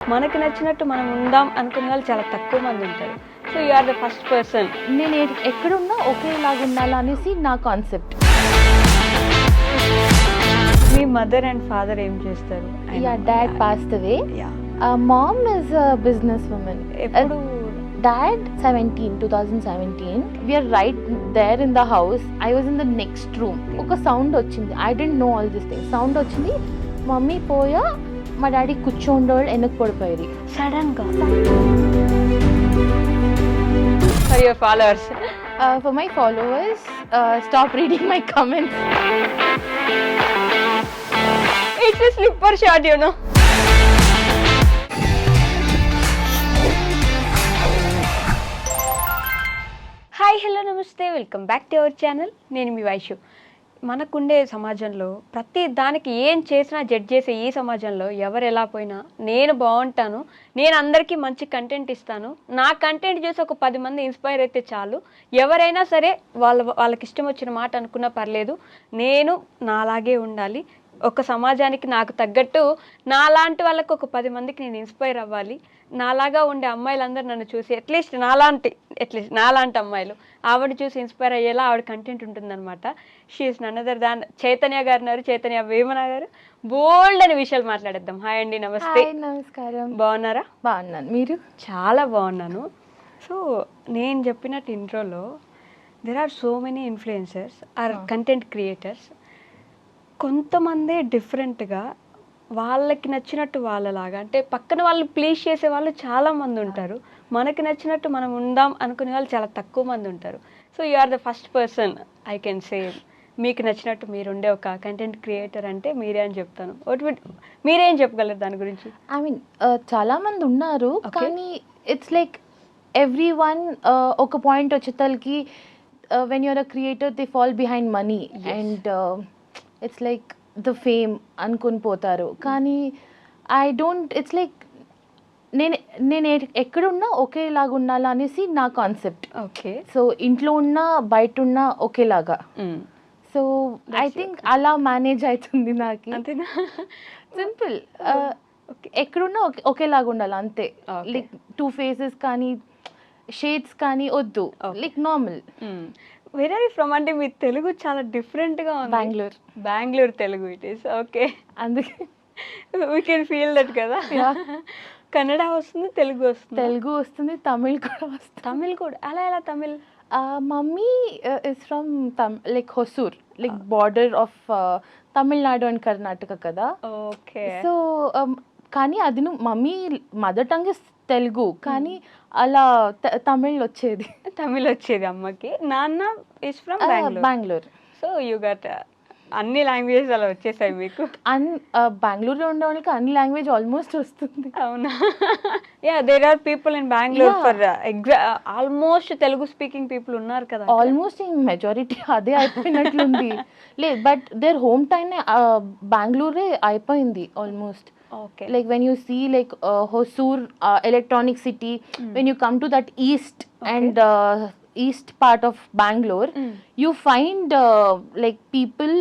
మనకి నచ్చినట్టు మనం ఉందాం అనుకునే వాళ్ళు చాలా తక్కువ మంది ఉంటారు. So you are the first person నేను ఎక్కడున్నా ఒకేలాగా ఉండాలా అనేసి నా కాన్సెప్ట్ మీ మదర్ అండ్ ఫాదర్ ఏం చేస్తారు? Yeah dad passed away. Mom is business woman ఎప్పుడు dad seventeen two thousand seventeen we're right there in the house I was in the next room ఒక సౌండ్ వచ్చింది I didn't know all this thing sound వచ్చింది mummy పోయా మా daddy కూర్చోండేవాళ్ళు వెనక్కి పడిపోయారు సడన్గా for your followers for my followers stop reading my comments it's slipper shot you know నమస్తే welcome back to our channel. నేను మీ వైషు మనకుండే సమాజంలో ప్రతి దానికి ఏం చేసినా జడ్జ్ చేసే ఈ సమాజంలో ఎవరు ఎలా పోయినా నేను బాగుంటాను. నేను అందరికీ మంచి కంటెంట్ ఇస్తాను. నా కంటెంట్ చూసి ఒక పది మంది ఇన్స్పైర్ అయితే చాలు. ఎవరైనా సరే వాళ్ళ వాళ్ళకి ఇష్టం వచ్చిన మాట అనుకున్నా పర్లేదు. నేను నాలాగే ఉండాలి. ఒక సమాజానికి నాకు తగ్గట్టు నాలాంటి వాళ్ళకు ఒక పది మందికి నేను ఇన్స్పైర్ అవ్వాలి. నాలాగా ఉండే అమ్మాయిలందరూ నన్ను చూసి అట్లీస్ట్ నాలాంటి అట్లీస్ట్ నాలాంటి అమ్మాయిలు ఆవిడ చూసి ఇన్స్పైర్ అయ్యేలా ఆవిడ కంటెంట్ ఉంటుందన్నమాట. షీఈస్ నన్నదర్ దాన్ చైతన్య గారు ఉన్నారు. చైతన్య వేమన గారు. బోల్డ్ అనే విషయాలు మాట్లాడేద్దాం. హాయ్ అండి నమస్తే. నమస్కారం. బాగున్నారా? బాగున్నాను. మీరు? చాలా బాగున్నాను. సో నేను చెప్పినట్టు ఇంట్రోలో there are so many influencers or content creators కొంతమందే డిఫరెంట్గా వాళ్ళకి నచ్చినట్టు వాళ్ళలాగా అంటే పక్కన వాళ్ళు ప్లీజ్ చేసే వాళ్ళు చాలా మంది ఉంటారు. మనకి నచ్చినట్టు మనం ఉందాం అనుకునే వాళ్ళు చాలా తక్కువ మంది ఉంటారు. So you are the first person I can say మీకు నచ్చినట్టు మీరు ఉండే ఒక కంటెంట్ క్రియేటర్ అంటే మీరే అని చెప్తాను. ఒకటి మీరేం చెప్పగలరు దాని గురించి? ఐ మీన్ చాలా మంది ఉన్నారు. కానీ ఇట్స్ లైక్ ఎవ్రీ వన్ ఒక point వచ్చేతలకి when you're a creator they fall behind money and it's like the fame అనుకుని పోతారు. కానీ ఐ డోంట్ ఇట్స్ లైక్ నేను నేను ఎక్కడున్నా ఒకేలాగా ఉండాలా అనేసి నా కాన్సెప్ట్ ఓకే సో ఇంట్లో ఉన్నా బయట ఉన్నా ఒకేలాగా. సో ఐ థింక్ అలా మేనేజ్ అవుతుంది నాకు. అంతేనా? Simple Okay. ఎక్కడున్నా ఒకే- ఒకేలాగా ఉండాలి అంతే. లైక్ టూ ఫేసెస్ కానీ షేడ్స్ కానీ వద్దు. లైక్ నార్మల్ వేరే ఫ్రమ్ అంటే మీ తెలుగు చాలా డిఫరెంట్గా ఉంది. Bengaluru Bengaluru Telugu it is okay అందుకే. వీ కెన్ ఫీల్ దట్ కదా. కన్నడ వస్తుంది తెలుగు వస్తుంది. తెలుగు వస్తుంది తమిళ్ కూడా వస్తుంది. తమిళ్ కూడా. అలా ఎలా తమిళ్? మమ్మీ ఇస్ ఫ్రమ్ తమ్ like Hosur like border of Tamil Nadu and Karnataka కదా. ఓకే సో కానీ అది mummy mother tongue is Telugu కానీ అలా తమిళ్ వచ్చేది తమిళ్ వచ్చేది అమ్మకి. నాన్న is from Bengaluru so you got అన్ని లాంగ్వేజెస్ అలా వచ్చేసాయి మీకు. అన్ బెంగళూరులో ఉండే వాళ్ళకి అన్ని లాంగ్వేజ్ ఆల్మోస్ట్ వస్తుంది. అవునా? Yeah there are people in Bengaluru. For ఎగ్జా almost Telugu speaking people ఉన్నారు కదా ఆల్మోస్ట్ మెజారిటీ అదే అయిపోయినట్లుంది. లేదు బట్ దేర్ హోమ్ టైమ్ బెంగళూరే అయిపోయింది almost Okay like when you see like uh, Hosur uh, electronic city when you come to that east and uh, east part of Bangalore Mm. you find uh, like people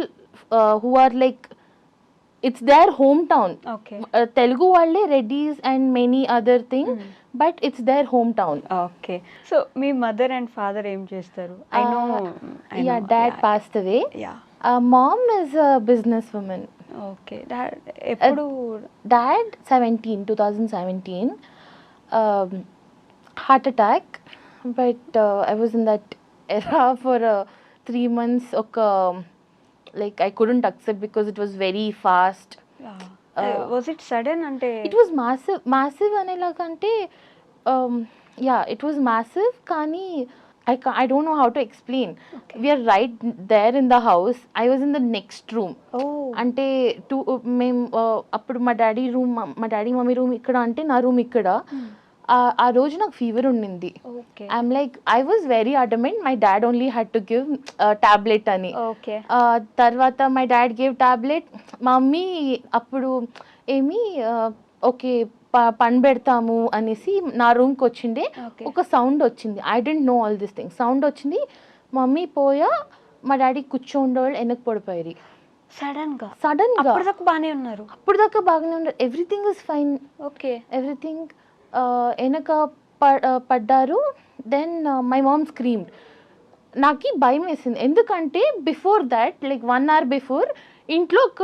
uh, who are like it's their hometown okay uh, Telugu వాళ్ళే Reddys and many other thing but it's their hometown okay so me mother and father ఏం చేస్తారు I know yeah dad passed away yeah mom is business women Okay ఎప్పుడు dad seventeen two thousand seventeen heart attack but I was in that era for three months ఒక like I couldn't accept because it was very fast was it sudden అంటే it was massive massive అనేలాగంటే yeah it was massive కానీ I I don't know how to explain we're right there in the house I was in the next room oh అంటే two మేము అప్పుడు మా daddy room మా daddy mummy room ఇక్కడ అంటే నా రూమ్ ఇక్కడ. ఆ- ఆ రోజు నాకు ఫీవర్ ఉండింది. Okay I'm like I was very adamant my dad only had to give tablet అని. ఓకే ఆ, తర్వాత my dad gave tablet mummy అప్పుడు ఏమి ఓకే పని పెడతాము అనేసి నా రూమ్కి వచ్చిండే. ఒక సౌండ్ వచ్చింది. I didn't know all this thing sound వచ్చింది. మమ్మీ పోయా. మా డాడీ కూర్చోండేవాళ్ళు వెనక్కి పడిపోయారు. సడన్గా సడన్గా అప్పటిదాకా బానే ఉన్నారు? అప్పుడు దాకా బాగానే ఉండదు everything is fine okay. Everything వెనక పడ్డారు. దెన్ మై మామ్ స్క్రీమ్ నాకు భయం వేసింది. ఎందుకంటే before that like one hour before ఇంట్లో ఒక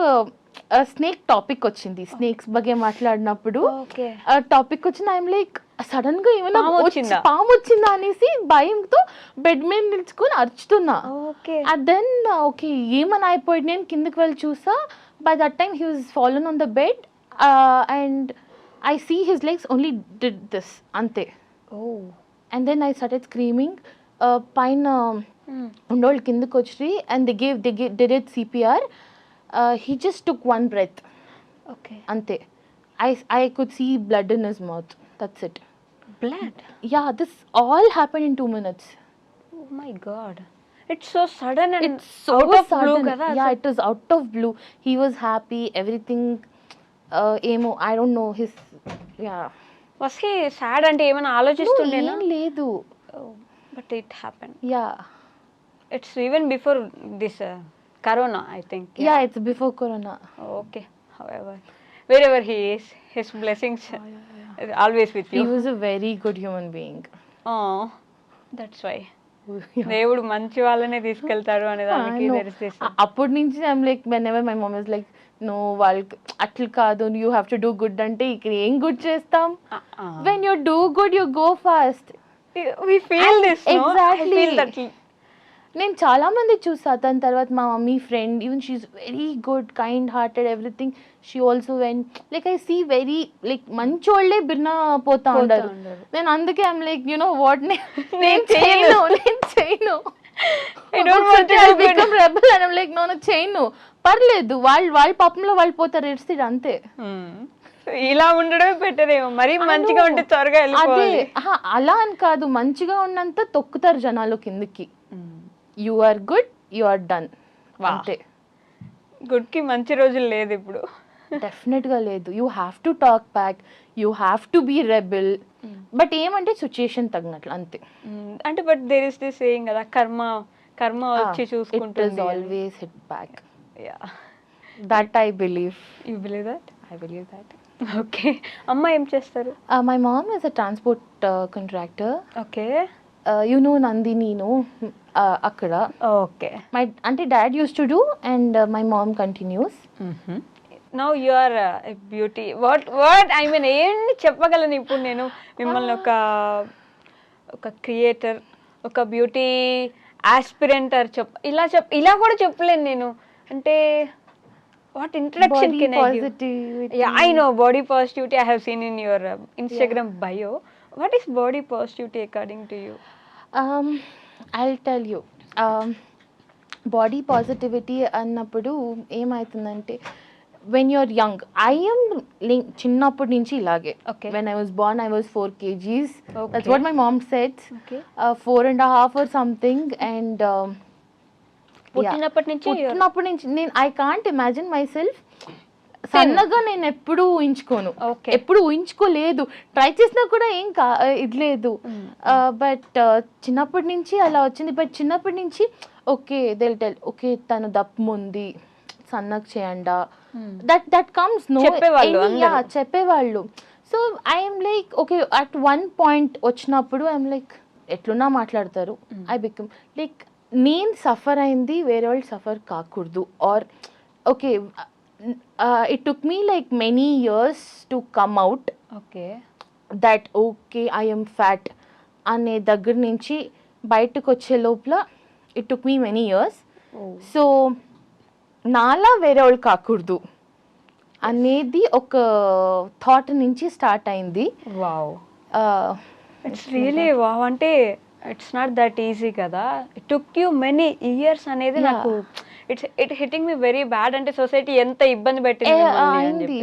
స్నేక్ టాపిక్ వచ్చింది. స్నేక్స్ బగే మాట్లాడినప్పుడు టాపిక్ వచ్చిన ఐమ్ లైక్ సడన్గా ఏమైనా పాము వచ్చి- వచ్చిందా? వచ్చిందా అనేసి భయంతో బెడ్ మీద నిల్చుకొని అరుచుతున్నా. ఓకే. దెన్ ఓకే ఏమని అయిపోయింది? నేను కిందకి వెళ్ళి చూసా. By that time he was fallen on the bed and I see his legs only did this అంతే. And then I started screaming పైన ఉండోళ్ళు కిందకి వచ్చి and they gave they did it CPR he just took one breath okay అంతే I I could see blood in his mouth that's it blood yeah this all happen in two minutes my god it's so sudden and it's so out of blue sudden. కదా Yeah, it was out of blue. He was happy. Everything. Uh, emo. I don't know his. Yeah. Was he sad అంటే ఏమైనా ఆలోచిస్తుండేనా లేదు but it happen yeah it's even before this corona I think yeah it's before corona okay however wherever he is his blessings always with he you was a very good human being that's why దేవుడు మంచి వాళ్ళనే తీసుకెళ్తారు అనే దానికి is this- అప్పటి నుంచి I'm like whenever my mom is like no వాళ్ళకి అట్లా కాదు you have to do good అంటే ఇక్కడ ఏం గుడ్ చేస్తాం? Ah, ah. When you do good you go fast we feel this no? Exactly. I feel that నేను చాలా మంది చూసా. దాని తర్వాత మా mummy friend even she very good kind hearted everything she also when like I see very like మంచి వాళ్ళే బిన్న పోతా ఉండరు. నేను అందుకే I'm like you know what నేను చేయను. నేను చేయను. లైక్ నో చేయను. పర్లేదు వాళ్ళు వాళ్ళ పాపంలో వాళ్ళు పోతారు ఇడ్స్ అంతే. ఇలా ఉండడమే ఏమో. మరీ మంచిగా ఉంటే త్వరగా అదే అలా అని కాదు. మంచిగా ఉన్నంత తొక్కుతారు జనాలు కిందకి. You are good you are done. అంతే. గుడ్కి మంచి రోజులు లేదు ఇప్పుడు. డెఫినెట్గా లేదు. You have to talk back you have to be rebel. But ఏమంటే సిచ్యుయేషన్ తగినట్లు అంతే. అంటే but there is this saying కదా కర్మ కర్మ వచ్చి చూసుకుంటుంది. Always hit back that I believe you believe that I believe that okay అమ్మ ఏం చేస్తారు? My mom is a transport contractor okay you know Nandini no అక్కడ ఓకే మై అంటే dad used to do and my mom continues now you are beauty what what I mean ఏంటి చెప్పగలను ఇప్పుడు నేను? మిమ్మల్ని ఒక ఒక క్రియేటర్ ఒక బ్యూటీ ఆస్పిరెంటర్ చెప్ ఇలా చెప్ ఇలా కూడా చెప్పలేను నేను. అంటే what introduction can I give positivity. Yeah, I know. Body positivity. I have seen in your uh, Instagram bio. What is um, tell you. Um, body positivity అన్నప్పుడు ఏమవుతుందంటే వెన్ యూఆర్ యంగ్ ఐఎమ్ చిన్నప్పటి నుంచి ఇలాగే Okay. When I was born I was four KGs that's. What my mom Okay. Four and half or something and పుట్టినప్పటి నుంచి పుట్టినప్పటి నుంచి నేను I can't imagine myself సన్నగా నేను ఎప్పుడు ఊహించుకోను. ఎప్పుడు ఊహించుకోలేదు. ట్రై చేసినా కూడా ఏం కా ఇది లేదు. బట్ చిన్నప్పటి నుంచి అలా వచ్చింది. బట్ చిన్నప్పటి నుంచి ఓకే దెల్ టెల్ ఓకే తను దప్పు ఉంది సన్నగా చేయండా. That that comes no. చెప్పేవాళ్ళు so I'm like okay at one point వచ్చినప్పుడు ఐఎమ్ లైక్ ఎట్లున్నా మాట్లాడతారు. ఐ బికమ్ లైక్ నేను సఫర్ అయింది వేరే వాళ్ళు సఫర్ కాకూడదు. Or okay it took me like many years to come out Okay. That okay I'm fat అనే దగ్గర నుంచి బయటకు వచ్చే లోపల it took me many years. So నాలా వేరే వాళ్ళు కాకూడదు అనేది ఒక థాట్ నుంచి స్టార్ట్ అయింది Wow. Uh, It's really wow. అంటే ఇట్స్ నాట్ దట్ ఈజీ కదా it took you many years అనేది. నాకు it's it hitting me very bad అంటే సొసైటీ ఎంత ఇబ్బంది పెట్టింది.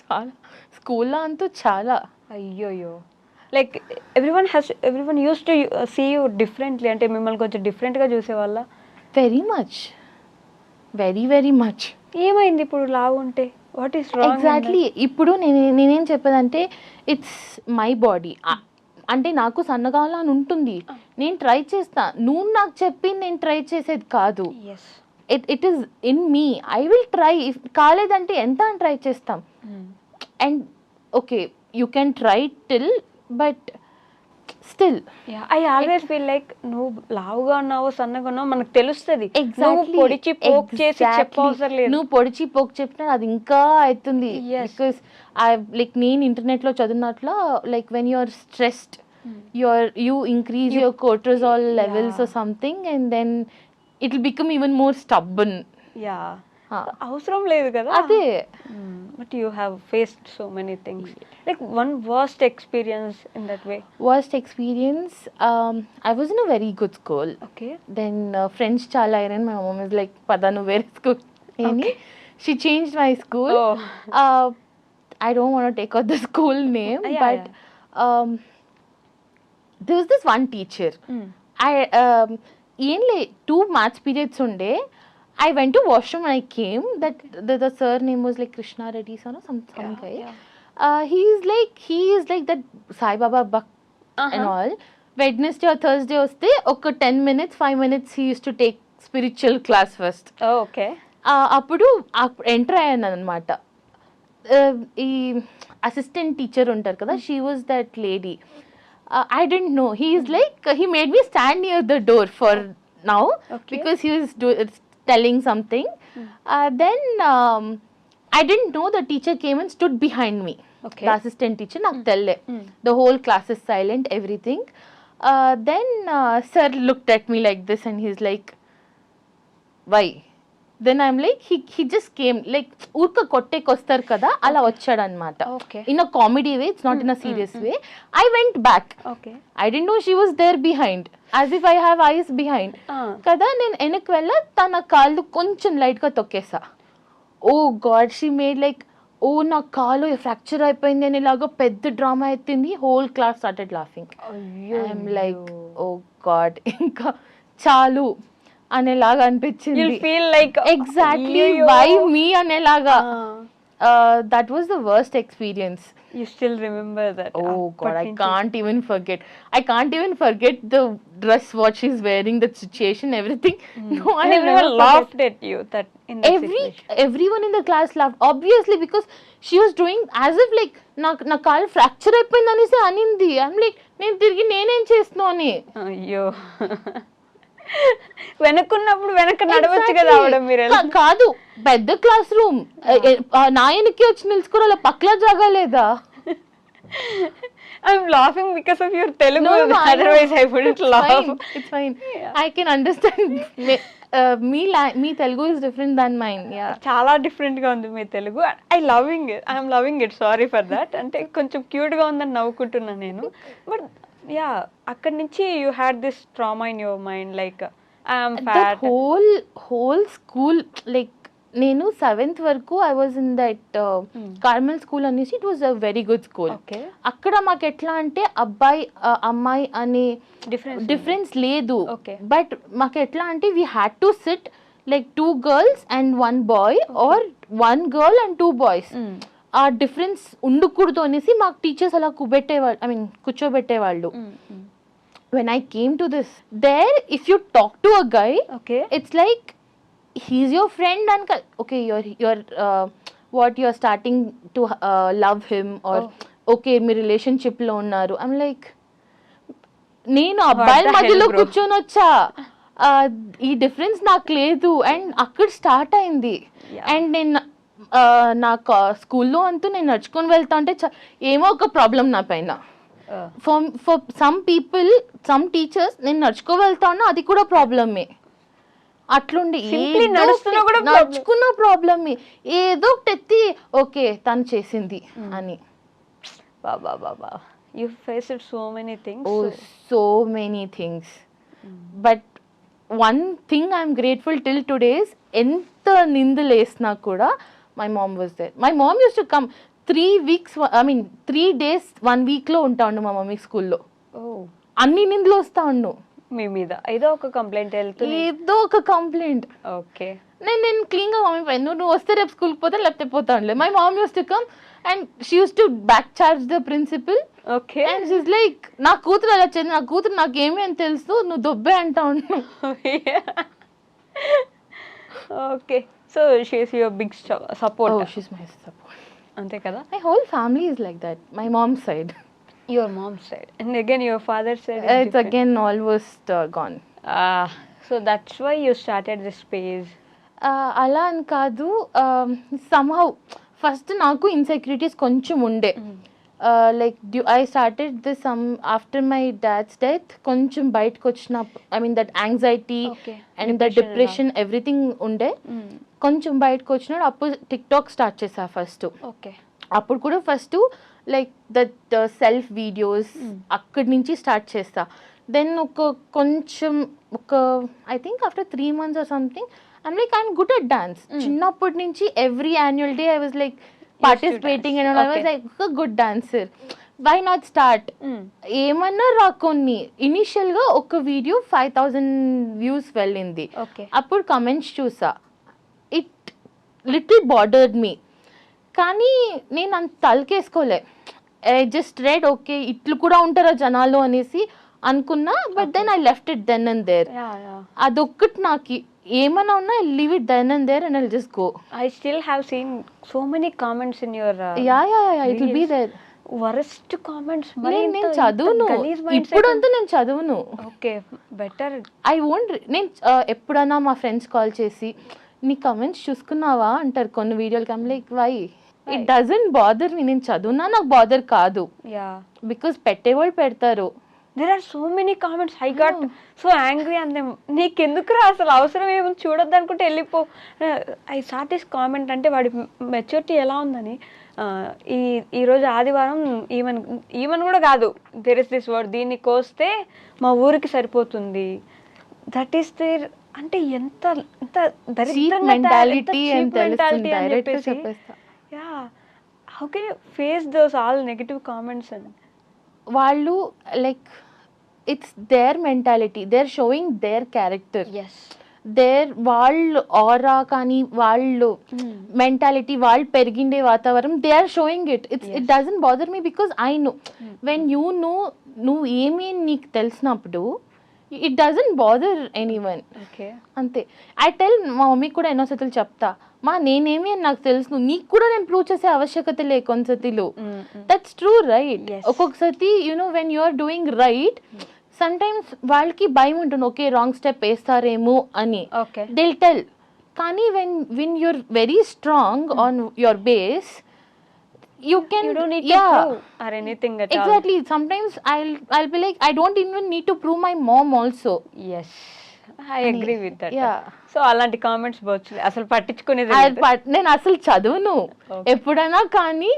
చాలా. స్కూల్లో అంతా చాలా. అయ్యోయ్యో. Like everyone has everyone used to see you differently అంటే మిమ్మల్ని కొంచెం డిఫరెంట్గా చూసేవాళ్ళ? Very much very very much ఏమైంది ఇప్పుడు లావు ఉంటే? వాట్ ఈస్ ఎగ్జాక్ట్లీ ఇప్పుడు నేను నేనేం చెప్పేదంటే ఇట్స్ మై బాడీ అంటే నాకు సన్నగా కావాలని ఉంటుంది. నేను ట్రై చేస్తా. నువ్వు నాకు చెప్పి నేను ట్రై చేసేది కాదు. It it is in me I will try if కాలేదంటే ఎంత అని ట్రై చేస్తాం. And okay you can try till but still I always feel like నువ్వు లావుగా ఉన్నావు సన్నగా ఉన్నావు మనకు తెలుస్తుంది. పొడిచి పోక్ చేసి చెప్పవసరం లేదు. నువ్వు పొడిచి పోక్ చెప్పినా అది ఇంకా అవుతుంది. బికాస్ ఐ లైక్ నేను ఇంటర్నెట్లో చదివినట్లు like when you're stressed your you increase your cortisol levels Yeah. Something and then it will become even more stubborn yeah అవసరం లేదు కదా? అదే. But you have faced so many things like one worst experience in that way worst experience I was in a very good school okay then friends చాలా అయినాయి my mom is like పద నువ్వు వేరే school అని she change my school Oh. uh, I don't want to take out the school name, Uh, yeah, but Um, there was this one teacher. I um, ఏంలే two maths periods ఉండే I went to washroom I came that the the sir name was like Krishna Reddy sir some some guy he is like he is like that Sai Baba buck and all Wednesday or Thursday వస్తే ఒక ten minutes five minutes he used to take spiritual class first okay ఆ, అప్పుడు enter అయ్యాను అనమాట ఈ assistant teacher ఉంటారు కదా she was that lady I didn't know he's like he made me stand near the door for now Okay. Because he telling something. Hmm. Uh, then um, I didn't know the teacher came and stood behind me. Okay. The assistant teacher, mm. mm. the whole class is silent, everything. Uh, then uh, sir looked at me like this and he's like, why? Then i'm like he, he just came like ఊరిక కొట్టేకొస్తారు కదా అలా వచ్చాడు అనమాట. In a comedy way it's not in a serious way I went back I didn't know she was there behind as if I have eyes behind కదా నేను వెనక్కి వెళ్ళ తన కాళ్ళు కొంచెం లైట్గా తొక్కేసా. Oh God she made like ఓ నా కాలు ఫ్రాక్చర్ అయిపోయింది అని ఇలాగ పెద్ద డ్రామా ఎత్తింది. Whole class started laughing I'm like oh god ఇంకా చాలు. అనేలాగా అనిపించింది feel like exactly why me అనేలాగా Ah. That was the worst experience you still remember that Oh god, I can't even forget. I can't even forget the dress, what she's wearing, the situation, everything. No, I And have never everyone laughed. laughed at you that in that Every situation. everyone in the class laughed, obviously because she was doing as if like నా నా కాలు fracture అయిపోయింది అనేసి అనింది I'm like నేను తిరిగి నేనేం చేస్తున్నా అని అయ్యో వెనక్కున్నప్పుడు వెనక నడవచ్చు కదా. ఆవిడ మీరు కాదు పెద్ద క్లాస్ రూమ్ నా వెనక్కి వచ్చి నిలుచుకోరు అలా పక్కల జాగా లేదా I'm laughing because of your Telugu. Otherwise I wouldn't laugh understand. Me- uh, me, la- me Telugu is different than mine. Yeah. చాలా డిఫరెంట్గా ఉంది మీ Telugu I loving it I'm loving it sorry for that అంటే కొంచెం క్యూట్గా ఉందని నవ్వుకుంటున్నా నేను. But yeah అక్కడి నుంచి you had this trauma in your mind like whole whole school like నేను సెవెంత్ వరకు I was in that. Carmel school అనేసి it was a very good school అక్కడ మాకు ఎట్లా అంటే అబ్బాయి అమ్మాయి అనే డిఫరెన్స్ డిఫరెన్స్ లేదు. బట్ మాకు ఎట్లా అంటే we had to sit like two girls and one boy or one girl and two boys. ఆ డిఫరెన్స్ ఉండకూడదు అనేసి మాకు టీచర్స్ అలా కూబెట్టేవాళ్ళు I mean కూర్చోబెట్టేవాళ్ళు. When I came to this there if you talk to a guy okay it's like he's your friend and okay your your what your starting to love him or. Okay మీ రిలేషన్షిప్లో ఉన్నారు. I'm like నేను అబ్బాయిల మధ్యలో? కూర్చొని వచ్చా? ఈ difference నాకు లేదు. అండ్ అక్కడ స్టార్ట్ అయింది. అండ్ నేను నా స్కూల్లో అంతా నేను నడుచుకొని వెళ్తా అంటే ఏమో ఒక ప్రాబ్లం నా పైన. For for some people some teachers నేను నడుచుకో వెళ్తా ఉన్నా అది కూడా ప్రాబ్లమే. అట్లుండి. నడుచుకున్న ప్రాబ్లమే. ఏదో ఎత్తి ఓకే తను చేసింది అని. బాబా బాబా you face it so many oh things so many things but one thing I'm grateful till today's ఎంత నిందలు వేసినా కూడా my mom was there my mom used to come three weeks I mean three days one వీక్లో ఉంటా ఉండు మా mummy స్కూల్లో. అన్ని నిందలు వస్తా ఉండు. మీ మీద ఏదో ఒక కంప్లైంట్ వెళ్తుంది ఏదో ఒక కంప్లైంట్ ఓకే. నేను నేను క్లీన్గా మమ్మీ పైన నువ్వు నువ్వు వస్తే రేపు స్కూల్కి పోతే లేకపోతే పోతానులే my mom used to come and she used to back charge the principal okay. And she's like నా కూతురు అలా చెంది నా కూతురు నాకేమీ అని తెలుసు. నువ్వు దొబ్బే అంటా ఉన్నావు okay. So she's your big support she's my support. అంతే కదా My whole family is like that. My mom's side. Your mom side and again your father side It's again almost uh, gone. So that's why you started this page అలా అని కాదు somehow first నాకు insecurities కొంచెం ఉండే like due I started this some after my dad's death కొంచెం బయటకు వచ్చిన I mean that anxiety. And that Depression depression everything ఉండే కొంచెం బయటకు వచ్చినాడు అప్పుడు టిక్ టాక్ స్టార్ట్ చేసా ఫస్ట్ ఓకే. అప్పుడు కూడా first like that self videos అక్కడి నుంచి స్టార్ట్ చేస్తా దెన్ ఒక కొంచెం ఒక I think after three months or something I'm like I'm good at dance చిన్నప్పటి నుంచి every annual day I was like participating and I was. Like good dancer why not start ఏమన్నా రా కొన్ని. ఇనిషియల్గా ఒక వీడియో ఫైవ్ థౌజండ్ వ్యూస్ వెళ్ళింది. అప్పుడు comments చూసా లిటిల్ బార్డర్డ్ మీ కానీ నేను అంత తలకేసుకోలే. ఐ జస్ట్ రెడ్ ఓకే ఇట్లు కూడా ఉంటారా జనాలు అనేసి అనుకున్నా but then I left it then and there అదొక్కటి నాకు ఏమన్నా ఉన్నా leave it then and there and I just go I still have seen so many comments in your yeah yeah yeah it will be there worst comments నేను చదువును. ఇప్పుడంతా నేను చదువును. Okay better I won't నేను ఎప్పుడన్నా మా friends call చేసి నీ కమెంట్స్ చూసుకున్నావా? అంటారు కొన్ని వీడియోలకి I'm like why it doesn't bother me నేను చదువునా? నాకు బాదర్ కాదు. యా బికాస్ పెట్టేవాళ్ళు పెడతారు. There are so many comments I got so angry and them నీకెందుకురా అసలు అవసరం ఏముంది? చూడొద్దు అనుకుంటే వెళ్ళిపో. ఐ సాట్ దిస్ కామెంట్ అంటే వాడి మెచ్యూరిటీ ఎలా ఉందని ఆ, ఈ ఈరోజు ఆదివారం ఈవెన్ ఈవెన్ కూడా కాదు. దెర్ ఇస్ దిస్ వర్డ్ దీన్ని కోస్తే మా ఊరికి సరిపోతుంది. దట్ ఈస్ దేర్ అంటే ఎంత ఎంత మెంటాలిటీ ఎంత అని mentality అని చెప్పేసి yeah. How can you face those all negative comments and వాళ్ళు like it's their mentality their showing their character is their వాళ్ళు ఆరా కానీ వాళ్ళు మెంటాలిటీ వాళ్ళు పెరిగిండే వాతావరణం they are showing it it's it doesn't bother me because I know when you know నువ్వు ఏమి నీకు తెలిసినప్పుడు it doesn't bother anyone okay అంతే. ఐ టెల్ మా మమ్మీకి కూడా ఎన్నో సతులు చెప్తా. మా నేనేమి అని నాకు తెలుసు. నీకు కూడా నేను ప్రూవ్ చేసే ఆవశ్యకత లే కొన్ని సతిలో. That's true right Yes. ఒక్కొక్కసారి you know when you are doing right sometimes వాళ్ళకి భయం ఉంటుంది. ఓకే రాంగ్ స్టెప్ వేస్తారేమో అని. దిల్ టెల్ కానీ when win you're very strong on your base you can you don't need to prove or anything at all. Exactly sometimes I'll I'll be like I don't even need to prove my mom also Yes, I agree with that. Yeah. So అలాంటి comments అసలు పట్టించుకునేది I- నేను అసలు చదువును. ఎప్పుడైనా కానీ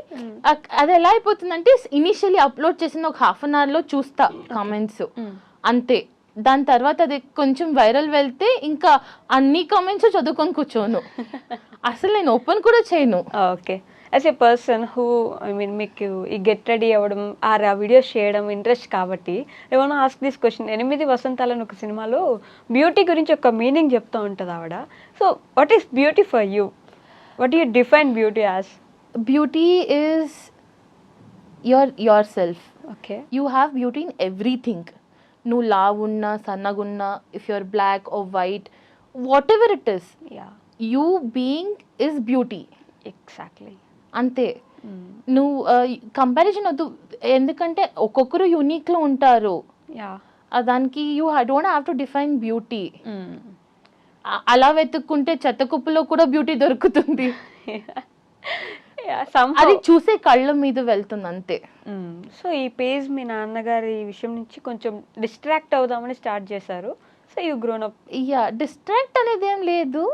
అక్- అది ఎలా అయిపోతుందంటే ఇనిషియలీ అప్లోడ్ చేసిన ఒక హాఫ్ అన్ అవర్లో చూస్తా కామెంట్స్ Mm. అంతే. దాని తర్వాత అది కొంచెం వైరల్ వెళ్తే ఇంకా అన్ని కామెంట్స్ చదువుకొని కూర్చోను. అసలు నేను ఓపెన్ కూడా చేయను. Okay as a person who I mean మీకు ఈ గెట్ రెడీ అవ్వడం ఆర్ ఆ వీడియోస్ చేయడం ఇంట్రెస్ట్ కాబట్టి ఏమైనా ఆస్క్ దిస్ క్వశ్చన్ ఎనిమిది వసంతాలను ఒక సినిమాలో బ్యూటీ గురించి ఒక మీనింగ్ చెప్తూ ఉంటుంది ఆవిడ. So what is beauty for you what you define beauty as beauty is your your self okay you have beauty in everything నువ్వు లావు ఉన్నా సన్నగున్నా if your black or white whatever it is yeah you being is beauty exactly అంతే. నువ్వు comparison వద్దు. ఎందుకంటే ఒక్కొక్కరు యూనిక్లో ఉంటారు. దానికి you don't have to define beauty అలా వెతుక్కుంటే చెత్త కుప్పలో కూడా బ్యూటీ దొరుకుతుంది. అది చూసే కళ్ళ మీద వెళ్తుంది అంతే. సో ఈ పేజ్ మీ నాన్నగారి విషయం నుంచి కొంచెం డిస్ట్రాక్ట్ అవుదామని స్టార్ట్ చేశారు. So you grown up yeah distract అనేది ఏం లేదు.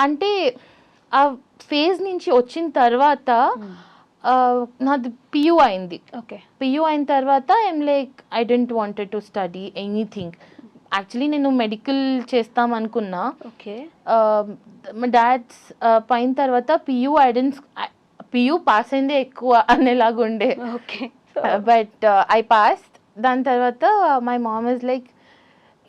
అంటే ఫేజ్ నుంచి వచ్చిన తర్వాత ఆ, నాది పియూ అయింది. ఓకే. పియూ అయిన తర్వాత I'm like I didn't wanted to study anything actually నేను మెడికల్ చేస్తాం అనుకున్నా. ఓకే. మా డాడ్స్ పైన తర్వాత PU I didn't PU pass అయిందే ఎక్కువ అనేలాగా ఉండే ఓకే బట్ ఐ పాస్ దాని తర్వాత my mom is like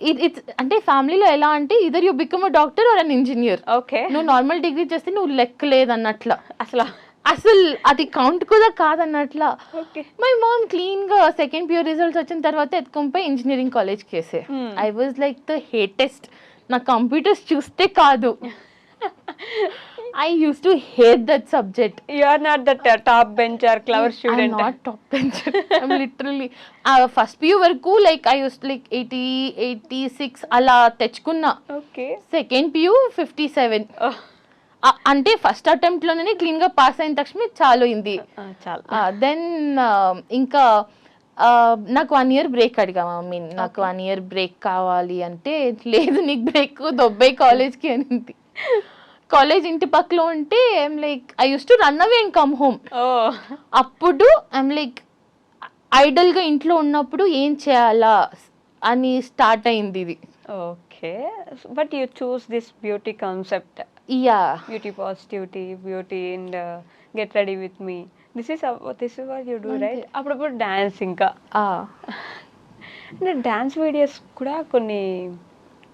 it's అంటే ఫ్యామిలీలో ఎలా అంటే either you become a doctor or an engineer okay నువ్వు నార్మల్ డిగ్రీ చేస్తే నువ్వు లెక్కలేదు అన్నట్ల అసలు? అసలు అది కౌంట్ కూడా కాదన్నట్ల. మై మామ్ క్లీన్గా సెకండ్ పియర్ రిజల్ట్స్ వచ్చిన తర్వాత ఎత్తుకొని పోయి ఇంజనీరింగ్ కాలేజ్ కేసే. I was like the hatest నా కంప్యూటర్స్ చూస్తే కాదు. I use to hate that subject you are not that top bench or clever student not top bencher I'm literally first PU వరకు like I use like eighty eighty six అలా తెచ్చుకున్నా. Okay second PU fifty seven అంటే first అటెంప్ట్లోనే క్లీన్గా pass అయిన తక్షణమే చాలు. అయింది చాలా దెన్ ఇంకా ఆ, నాకు వన్ ఇయర్ బ్రేక్ అడిగా మమ్మీ. నాకు వన్ ఇయర్ బ్రేక్ కావాలి అంటే లేదు నీకు బ్రేక్ దొబ్బై కాలేజ్కి అనింది. కాలేజ్ ఇంటి పక్కలో ఉంటే I'm like I use to run away and come home అప్పుడు ఐమ్ లైక్ ఐడల్గా ఇంట్లో ఉన్నప్పుడు ఏం చేయాలా అని స్టార్ట్ అయింది ఇది. Okay. But you choose this beauty concept yeah beauty positivity beauty and get ready with me this is this is what you do right అప్పుడప్పుడు డ్యాన్స్ ఇంకా. డ్యాన్స్ వీడియోస్ కూడా కొన్ని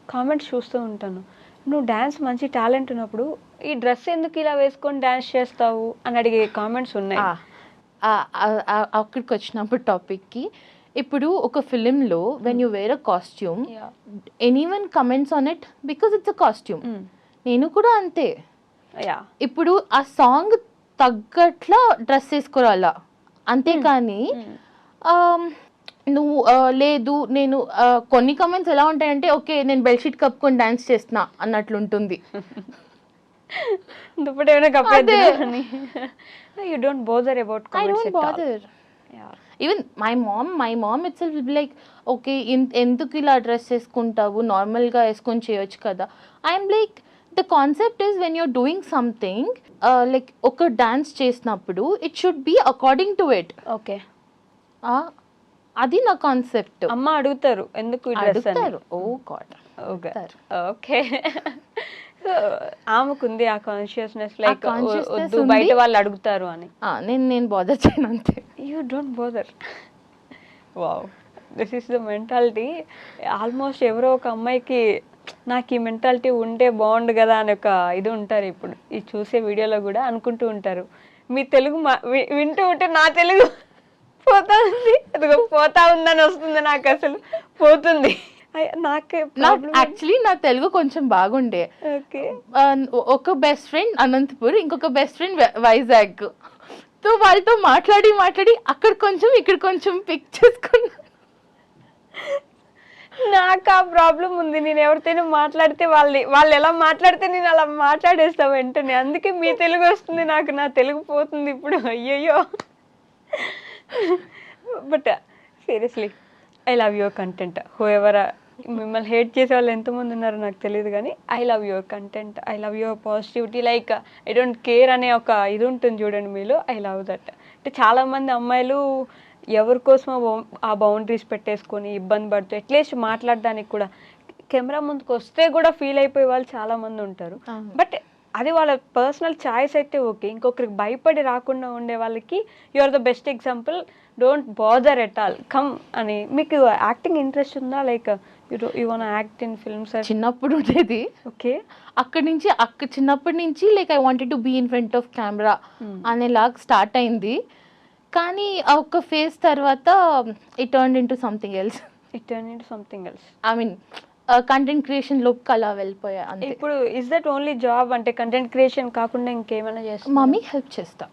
కామెంట్స్ చూస్తూ ఉంటాను. నువ్వు డ్యాన్స్ మంచి టాలెంట్ ఉన్నప్పుడు ఈ డ్రెస్ ఎందుకు ఇలా వేసుకొని డ్యాన్స్ చేస్తావు? అని అడిగే కామెంట్స్ ఉన్నాయి. అక్కడికి వచ్చినప్పుడు టాపిక్కి ఇప్పుడు ఒక ఫిలింలో when you wear a costume. Anyone comments on it because it's a costume. నేను కూడా అంతే. యా ఇప్పుడు ఆ సాంగ్ తగ్గట్లా డ్రెస్ వేసుకోవాలా అంతేకాని ఆమ్, నువ్వు లేదు నేను కొన్ని కమెంట్స్ ఎలా ఉంటాయంటే ఓకే నేను బెడ్షీట్ కప్పుకొని డాన్స్ చేస్తున్నా అన్నట్లు ఉంటుంది దుప్పటి ఏమైనా కప్పేద్దు అదే. అని. You don't bother about I don't bother even my mom my mom itself like okay ఎందుకు ఇలా డ్రెస్ వేసుకుంటావు? నార్మల్గా వేసుకొని చేయొచ్చు కదా. I'm like the concept is when you're doing something like ఒక డాన్స్ చేసినప్పుడు it should be according to it okay అది నా కాన్సెప్ట్ అమ్మ అడుగుతారు ఎందుకు అడుగుతారు. Oh god okay. ఓకే. ఆమెకుంది ఆ కాన్షియస్నెస్ లైక్ వద్దు. బయట వాళ్ళు అడుగుతారు అని. నేను నేను బాధ చేయను అంతే. You don't bother wow this is the mentality almost ఎవరో ఒక అమ్మాయికి నాకు ఈ మెంటాలిటీ ఉంటే బాగుండు కదా అని ఒక ఇది ఉంటారు ఇప్పుడు. ఈ చూసే వీడియోలో కూడా అనుకుంటూ ఉంటారు. మీ తెలుగు వింటూ ఉంటే నా తెలుగు. పోతా ఉంది అదిగో పోతా ఉందని వస్తుంది నాకు అసలు. పోతుంది. నాకే యాక్చువల్లీ నా తెలుగు కొంచెం బాగుండే. ఒక బెస్ట్ ఫ్రెండ్ అనంతపూర్ ఇంకొక బెస్ట్ ఫ్రెండ్ వైజాగ్. సో వాళ్ళతో మాట్లాడి మాట్లాడి అక్కడ కొంచెం ఇక్కడ కొంచెం పిక్ చేసుకున్నా. నాకు ఆ ప్రాబ్లం ఉంది. నేను ఎవరితోనో మాట్లాడితే వాళ్ళు వాళ్ళు ఎలా మాట్లాడితే నేను అలా మాట్లాడేస్తా వెంటనే. అందుకే మీ తెలుగు వస్తుంది నాకు నా తెలుగు పోతుంది ఇప్పుడు. అయ్యయ్యో. But seriously I love your content whoever మిమ్మల్ని హేట్ చేసే వాళ్ళు ఎంతమంది ఉన్నారో నాకు తెలియదు కానీ I love your content I love your positivity like I don't care అనే ఒక ఇది ఉంటుంది చూడండి మీలో. ఐ లవ్ దట్ అంటే చాలామంది అమ్మాయిలు ఎవరి కోసం ఆ బౌ- ఆ బౌండరీస్ పెట్టేసుకొని ఇబ్బంది పడుతూ అట్లీస్ట్ మాట్లాడడానికి కూడా కెమెరా ముందుకు వస్తే కూడా ఫీల్ అయిపోయే వాళ్ళు చాలా మంది ఉంటారు. బట్ అది వాళ్ళ పర్సనల్ చాయిస్ అయితే ఓకే ఇంకొకరికి భయపడి రాకుండా ఉండే వాళ్ళకి you are the best example don't bother at all come అని. మీకు యాక్టింగ్ ఇంట్రెస్ట్ ఉందా? Like you want act in films చిన్నప్పుడు ఉండేది. ఓకే అక్కడి నుంచి అక్క చిన్నప్పటి నుంచి like I wanted to be in front of camera. అనేలాగా స్టార్ట్ అయింది. కానీ ఆ ఒక్క ఫేజ్ తర్వాత it turn into something else it turn into something else I mean content క్రియేషన్లోకి అలా వెళ్ళిపోయా అంతే. ఇప్పుడు ఇస్ దట్ ఓన్లీ జాబ్ అంటే కంటెంట్ క్రియేషన్ కాకుండా ఇంకేమైనా చేస్తా మమ్మీ హెల్ప్ చేస్తా.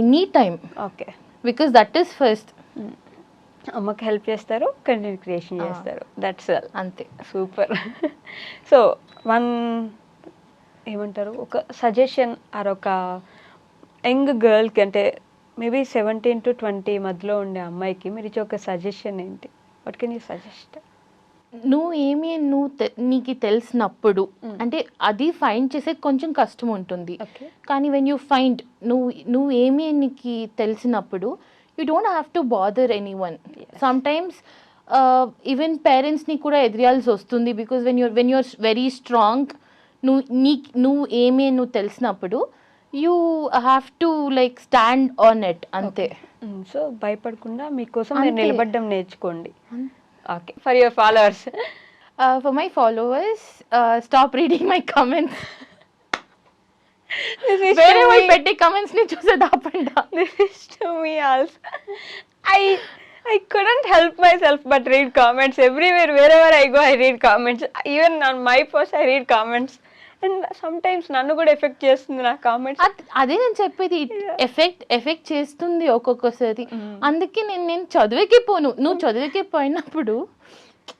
Any time okay because that is first అమ్మకి హెల్ప్ చేస్తారు కంటెంట్ క్రియేషన్. చేస్తారు. దట్స్ ఆల్ అంతే. సూపర్ సో వన్ ఏమంటారు? ఒక సజెషన్ ఆర్ ఒక యంగ్ గర్ల్కి అంటే మేబీ సెవెంటీన్ టు ట్వంటీ మధ్యలో ఉండే అమ్మాయికి మీరు ఇచ్చే ఒక సజెషన్ ఏంటి? వాట్ కెన్ యూ సజెస్ట్ నువ్వు ఏమి అని నువ్వు నీకు తెలిసినప్పుడు. అంటే అది ఫైండ్ చేసే కొంచెం కష్టం ఉంటుంది. కానీ వెన్ యూ ఫైండ్ నువ్వు నువ్వు ఏమి అని నీకు తెలిసినప్పుడు you don't have to bother any one Yes. Sometimes even పేరెంట్స్ని కూడా ఎదిరియాల్సి వస్తుంది because when you're when you're very strong నువ్వు నీ నువ్వు ఏమి అని నువ్వు తెలిసినప్పుడు you have to like stand on it అంతే. సో భయపడకుండా మీకోసం Okay, for your followers. Uh, for my followers, uh, stop reading my comments. this is Wherever to me. petty comments, ni choose it up and down. This is to me also. I I couldn't help myself but read comments everywhere. Wherever I go, I read comments. Even on my post, I read comments. And sometimes నన్ను కూడా effect చేస్తుంది నా comments అద్- నేను చెప్పేది effect effect చేస్తుంది ఒక్కొక్కసారి. అందుకే నేను నేను చదివేకే పోను. నువ్వు చదివేకే పోయినప్పుడు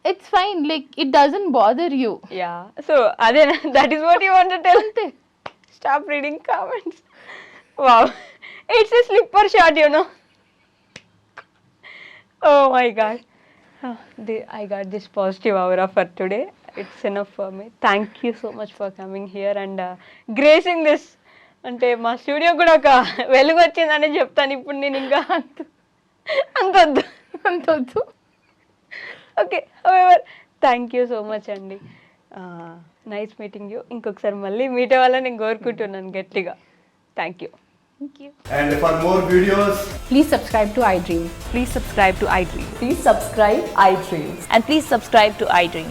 it's fine like it doesn't bother you yeah so అదే that is what you want tell అంతే. Stop reading comments wow it's a slipper shot you know oh my god I got this positive aura for today it's enough for me thank you so much for coming here and gracing this అంటే మా studio కూడా ఒక వెలుగు వచ్చిందని చెప్తాను ఇప్పుడు నేను ఇంకా అంత అంత వద్దు అంత వద్దు okay thank you so much అండి నైస్ మీటింగ్ యూ ఇంకొకసారి మళ్ళీ మీట్ అవ్వాలని నేను కోరుకుంటున్నాను గట్టిగా thank you thank you And for more videos, Please subscribe to iDream. Please subscribe to iDream. Please subscribe iDream. And please subscribe to iDream.